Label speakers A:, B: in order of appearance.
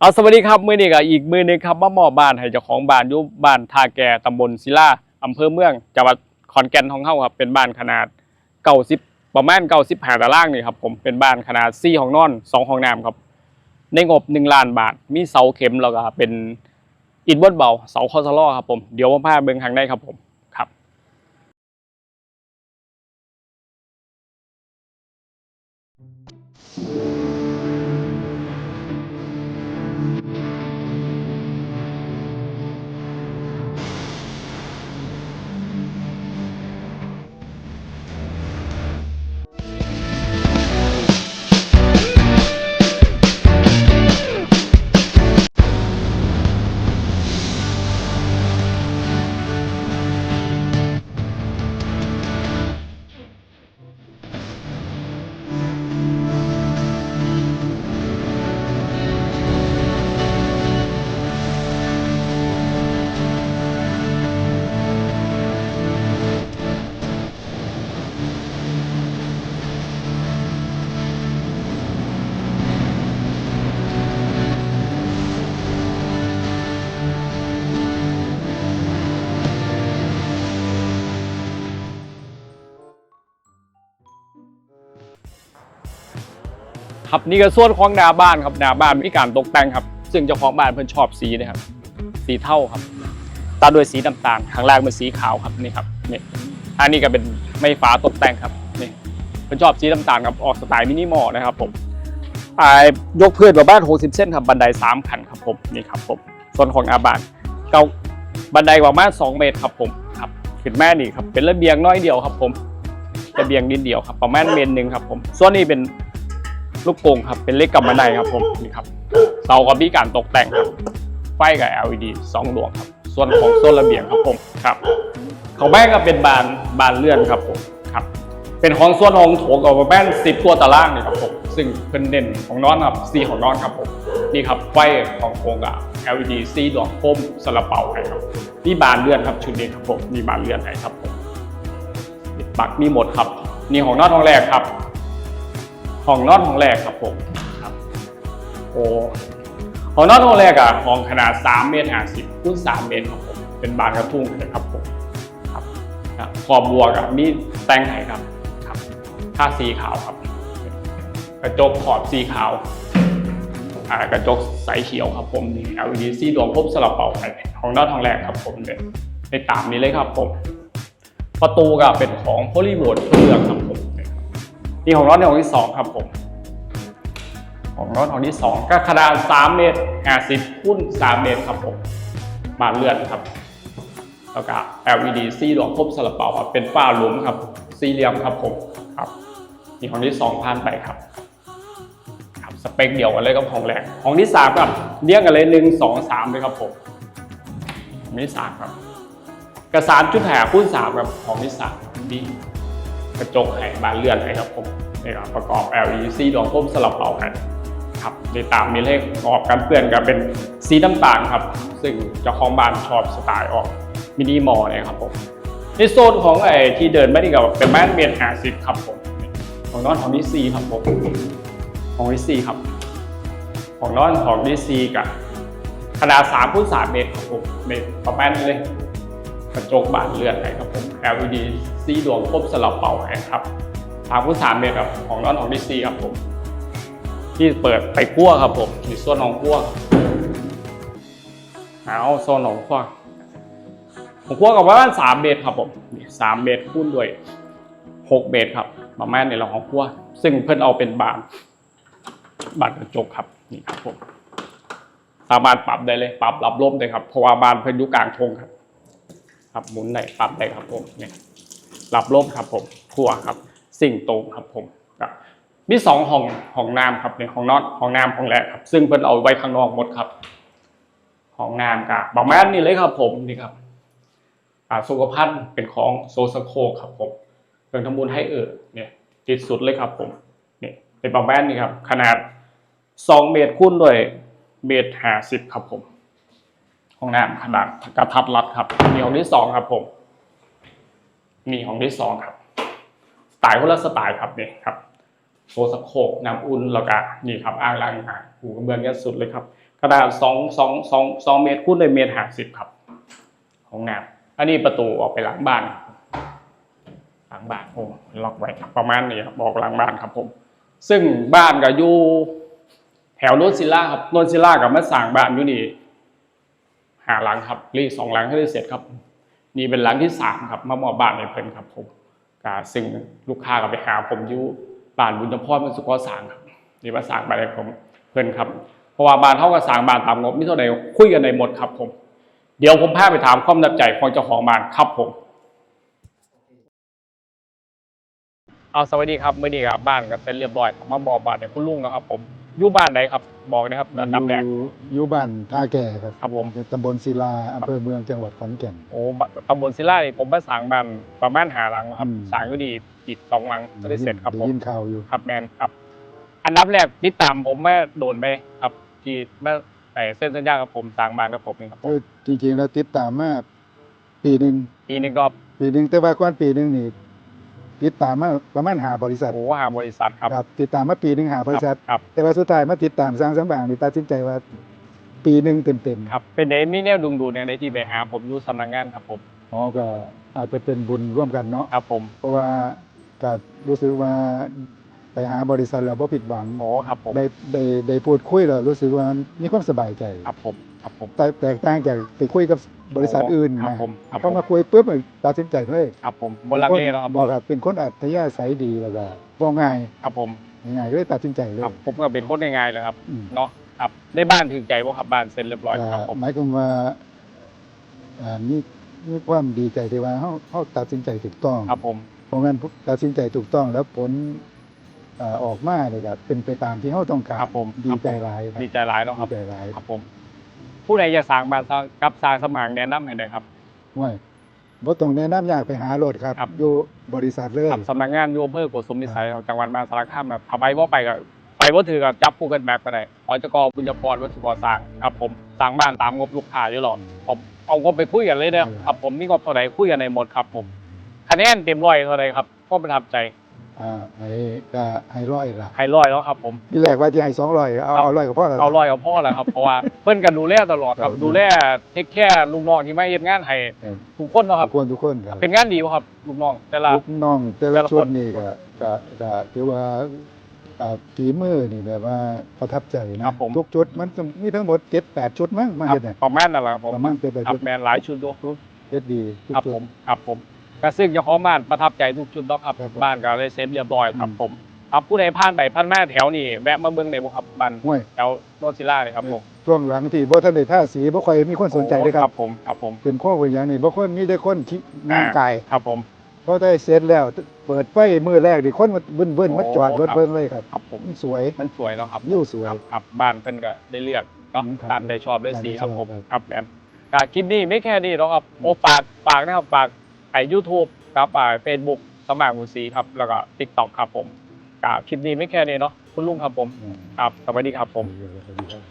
A: เอาสวัสดีครับมือนี้ก็อีกมือหนึงครับมามอบบ้านให้เจ้าของบ้านอยู่บ้านท่าแก่ตำบลศิลาอำเภอเมืองจังหวัดขอนแก่นของเฮาครับเป็นบ้านขนาดเก้าสิบประมาณเก้าสิบห้าตารางนี่ครับผมเป็นบ้านขนาดสี่ห้องนอนสองห้องน้ำครับ ในงบหนึ่งล้านบาท มีเสาเข็มแล้วก็เป็นอิฐบดเบาเสาคอสลอครับผมเดี๋ยวมพาเบิ่งทางได้ครับผม ครับนี่ก็ส่วนของหน้าบ้านครับหน้าบ้านมีการตกแต่งครับ ซึ่งเจ้าของบ้านเพิ่นชอบสีนะครับ สีเทาครับตัดด้วยสีน้ำตาลข้างล่างเป็นสีขาวครับนี่ครับนี่อันนี้ก็เป็นไม้ฟ้าตกแต่งครับนี่เพิ่นชอบสีน้ำตาลครับออกสไตล์มินิมอลนะครับผมอ่ายกพื้นประมาณ60เส้นครับบันได3ขั้นครับผมนี่ครับผมส่วนของอาบ้านเก่าบันไดประมาณ2เมตรครับผมครับขึ้นแม่นี่ครับเป็นระเบียงน้อยเดียวครับผมระเบียงนิดเดียวครับประมาณเมตรหนึ่งครับผมส่วนนี้เป็น ลูกโป่งครับเป็นเลขกำมะไนครับผมนี่ครับเสากับมีการตกแต่งครับไฟกับ LED สองดวงครับ ส่วนของโซนระเบียงครับผมครับของแม่ก็เป็นบานบานเลื่อนครับผมครับ เป็นของส่วนของโถงกับแม่นสิบตัวตารางนี่ครับผมซึ่งเป็นเด่นของนอนครับซีของนอนครับผมนี่ครับไฟของโถงกับ LED ซีดวงโคมสลับเป่าให้ครับนี่บานเลื่อนครับชุดนี้ครับผมมีบานเลื่อนให้ครับผมปักมีหมดครับนี่ของนอนห้องแรกครับ ห้องนอนห้องแรกครับผมครับโอ้ห้องนอนห้องแรกอะห้องขนาด3เมตร50คูณ3เมตรครับผมเป็นบานกระทุ่งนะครับผมครับครับขอบบัวกับมีแตงไห้ครับครับผ้าสีขาวครับ กระจกขอบสีขาวอ่ากระจกใสเขียวครับผมนี่ LED สีดวงครบสลับเป่าไปของนอนห้องแรกครับผมเลยในตามนี้เลยครับผม ประตูก็เป็นของโพลีโบดเครื่องครับผม นี่ของรถในของที่สองครับผมของรถของที่สองก็ขนาด3เมตร50คูณ3เมตรครับผมบานเลื่อนครับ แล้วก็ LED สีดวงครบสลับเป่าครับเป็นฝ้าหลุมครับสี่เหลี่ยมครับผมครับนี่ของที่สองผ่านไปครับครับสเปคเดียวกันเลยกับของแรกของที่สามครับเรียงกันเลยหนึ่งสองสามเลยครับผมของที่สามครับกระสานจุดแถคูณสามครับของที่สามดี กระจกให้บานเลื่อนให้ครับผมนี่ครับประกอบ LED สีดวงคมสลับเป่ากันครับในตามมีเลขออกกันเปื้อนกับเป็นสีน้ำตาลครับ ซึ่งเจ้าของบ้านชอบสไตล์ออกมินิมอลเลยครับผมในโซนของไอ้ที่เดินไม่ได้กับเป็นแมนเมนหาสิบครับผมของน้องของดิซีครับผมของดิซีครับของน้องของดิซีกับขนาด3คูณ3เมตรครับผมเมตรประมาณนี้เลย กระจกบานเลื่อนให้ครับผม LED สีดวงครบสลับเป่าให้ครับทางผู้สามเมตรครับของน้อนของดิซีครับผม ที่เปิดไปกั้วครับผมมีส่วนของกั้วเอาโซนของกั้วของกั้วกับประมาสามเมตรครับผมสามเมตรคูณด้วยหกเมตรครับประมาณในเราของกั้วซึ่งเพิ่อนเอาเป็นบานบานกระจกครับนี่ครับผมสามารถปรับได้เลยปรับรับลมได้ครับเพราะว่าบานเพิ่นอยู่กลางทงครับ ครับหมุนได้ปรับได้ครับผมเนี่ยรับลมครับผมครัวครับ สิ่งโตครับผมครับมีสองห้องห้องน้ำครับเนี่ยห้องนอนห้องน้ำห้องแรกครับ ซึ่งเพิ่นเอาไว้ข้างนอกหมดครับห้องน้ำกับประมาณนี้เลยครับผมนี่ครับอ่าสุขภัณฑ์เป็นของโซสโคครับผมเครื่องทำบุญให้เออเนี่ยติดสุดเลยครับผมเนี่ยเป็นประมาณนี้ครับขนาดสองเมตรคูณด้วยเมตรห้าสิบครับผม ห้องน้ำขนาดกระทัดรัดครับมีห้องที่สองครับผมมีห้องที่สองครับสไตล์คนละสไตล์ครับเนี่ยครับโซสโคกน้ำอุ่นแล้วก็นี่ครับอ่างล้างหน้าหูกระเบื้องยันสุดเลยครับขนาดสองสองสองสองเมตรคูณด้วยเมตรห้าสิบครับของน้ำอันนี้ประตูออกไปหลังบ้านหลังบ้านโอ้ล็อกไว้ครับประมาณนี้ครับบอกหลังบ้านครับผม ซึ่งบ้านก็อยู่แถวโนนซิล่าครับโนนซิลล่ากับมาสร้างบ้านอยู่นี่ หาหลังครับรีสองหลังให้ได้เสร็จครับ นี่เป็นหลังที่สามครับมามอบบ้านในเพิ่นครับผมก็ซึ่งลูกค้าก็ไปหาผมอยู่บ้านบุญจำพรมันสุกอสร้างครับนี่มาสางบ้านผมเพิ่นครับเพราะว่าบ้านเท่ากับสางบ้านตามงบมิเท่าใดคุยกันในหมดครับผมเดี๋ยวผมพาไปถามความนับใจของเจ้าของบ้านครับผมเอาสวัสดีครับเมื่อนี้ครับบ้านก็เสร็จเรียบร้อยมาบอกบ้านให้คุณลุงนะครับผม อยู่บ้านไหนครับบอกนะครับอันดับแรก
B: อยู่อยู่บ้านท่าแก่ครับ
A: ครับผม
B: ตำบลศิลาอำเภอเมืองจังหวัดขอนแก่น
A: โอ้บตำบลศิลานี่ผมมาสร้างบ้านประมาณหาหลังครับ
B: อืม
A: สร้างอยู่ดีอีกสองหลังก็ได้เสร็จครับ
B: ได้
A: ผม
B: ยินข่าวอยู่
A: ครับแมนครับ อันดับแรกติดตามผมแม่โดนไปครับ ที่แม่แต่เส้นสัญญากับผมสร้างบ้านกับผมนี่ครับผม
B: เออจริงๆแล้วติดตามมาปีหนึ่ง
A: ปีนึงก็
B: ปีหนึ่งแต่ว่าก่อนปีหนึ่งนี่ ติดตามมาประมาณหาบริษัท
A: โอ้หาบริษัทครับ
B: ครับติดตามมาปีหนึ่งหาบริษัท
A: ครับ
B: แต่ว่าสุดท้ายมาติดตามสร้างสมบางนี่ตัดสินใจว่า ปีหนึ่งเต็มๆ
A: ครับเป็นไอ้มีแนวดุงดูเนี่ยในที่ไปหาผมอยู่สำนักงานครับผม
B: อ๋อก็อาจจะเป็นบุญร่วมกันเนาะ
A: ครับผม
B: เพราะว่าก็รู้สึกว่าไปหาบริษัทแล้วบ่ผิดหวัง
A: โอ้ครับผม
B: ได้ได้ได้พูดคุยแล้วรู้สึกว่ามีความสบายใจ
A: ครับผมครับผม
B: แต่แตกต่างจากไปคุยกับ บริษัทอื่น
A: ครับ
B: นะ
A: ผมครับ
B: พอมาคุยปุ๊บตัดสินใจเลย
A: ครับผมบนลังเลแล้วครับ
B: บอกครับเป็นคนอัธยาศัยดีแล้วก็บอกง่าย
A: ครับผม
B: ง่ายๆก็เลยตัดสินใจเลย
A: ครับผมก็เป็นคนง่ายๆเลยครับ
B: อืม
A: เนาะครับได้บ้านถึงใจว่าครับบ้านเสร็จเรียบร้อยครับผม
B: หมายความว่าอ่านี่มีความดีใจที่ว่าเขาเขาตัดสินใจถูกต้อง
A: ครับผม
B: เพราะงั้นตัดสินใจถูกต้องแล้วผลอ่าออกมาเลยก็เป็นไปตามที่เขาต้องการ
A: ครับผม
B: ดีใจหลายครับ
A: ดีใจหลายเนาะครับ
B: ดีใจหลาย
A: ครับผม ผู้ใดจะสร้างบ้านสร้างกับสร้างสมางแนะนำให้ได้ครับ
B: ว่าบ่ต้องแนะนำยากไปหาโหลดครับ
A: ครับ
B: อยู่บริษัทเลย
A: ครับสำนักงานอยูอำเภอโกสุมพิสัยของจังหวัดมหาสารคามแบบถ้าไปว่าไปก็ไปว่าถือกับจับผู้กันแบบก็ได้อจกบุญจพรวัตถุก่อสร้างครับผมสร้างบ้านตามงบลูกค้าอยู่หรอกผมเอางบไปคุยกันเลยเนี่ยครับ ผมมีงบเท่าไหร่คุยกันในหมดครับผมคะแนนเต็มร้อยเท่าไหร่ครับก็ประทับใจ
B: อ่าให้ก็ให้ร้อยละ
A: ให้ร้อยแล้วครับผม
B: ที่แรกว่าจะให้สองร้อยเอา
A: ครับ
B: เอาร้อยก็พอแล้ว
A: เอาร้อยกับพ่อแหละครับเพราะว่าเพื่อนกันดูแลตลอดครับ
B: ครับ
A: ดูแลเทคแค่ลูกน้องที่ไม่เฮ็ดงานให้
B: เออ
A: ทุกคนเนาะครับ
B: ทุกคนทุกคนครับ
A: เป็นงานดีบ่ครับลูกน้องแต่ละ
B: ลูกน้องแต่
A: แต่
B: ละ
A: ละ
B: ชุ
A: ค
B: ด
A: น
B: นี่ก็ก็ก็ถือว่าอ่าฝีมือนี่แบบว่าประทับใจนะครับ
A: ผม
B: ทุกชุดมันมีทั้งหมดเจ็ดแปดชุดมั้งมา
A: ครับ
B: เฮ็ดเนี่ย
A: ประมาณนั่นแหละครับผม
B: ประมาณเจ็ดแปด
A: ครั
B: ชุ
A: บ
B: ด
A: แมนหลายชุดด้วย
B: เฮ็ดดีทุก
A: ครับ
B: ชุด
A: ผมครับผม ก็ซึ่งเจ้าของบ้านประทับใจทุกชุดเนาะครับ
B: ครับผม
A: บ้านก็เลยเซ็ตเรียบร้อยครับ
B: อืม
A: ผมครับผู้ใดผ่านไปผ่านมาแถวนี่แวะมาเบิ่งได้บ่ครับบ้าน
B: ห้วย
A: แถวโนนศิลาเลยครับผม
B: ช่วงหลังที่บ่ทันได้ท่าสีบ่ค่อยมีคนสนใจเลยครับ
A: ผมครับผม
B: เป็นข้อเป็นอย่างนี้บ่ค่อยมีแต่คนที่งานกาย
A: ครับผม
B: พอได้เสร็จแล้ว เปิดไฟมือแรกนี่คนมาเบิ้นๆมาจอดรถ
A: ครับ
B: เบิ้นเลยครับ
A: ครับผม
B: มันสวย
A: มันสวยเนาะครับ
B: ยิ้วสวย
A: ครับครับบ้านเพิ่นก็ได้เลือกเนาะ
B: อืมครับ
A: ตามได้ชอบได้สีครับผม
B: ครับ
A: ครับแมนก็คลิปนี้ไม่แค่นี้หรอกครับโอ้ฝากฝากนะครับฝาก ไอ้ YouTube ครับฝาก Facebook สมัครมูสีครับ แล้วก็ TikTok ครับผมก็คลิปนี้ไม่แค่นี้เนาะคุณลุงครับผม
B: อืม
A: ครับ สวัสดีครับผม
B: สวัสดีครับ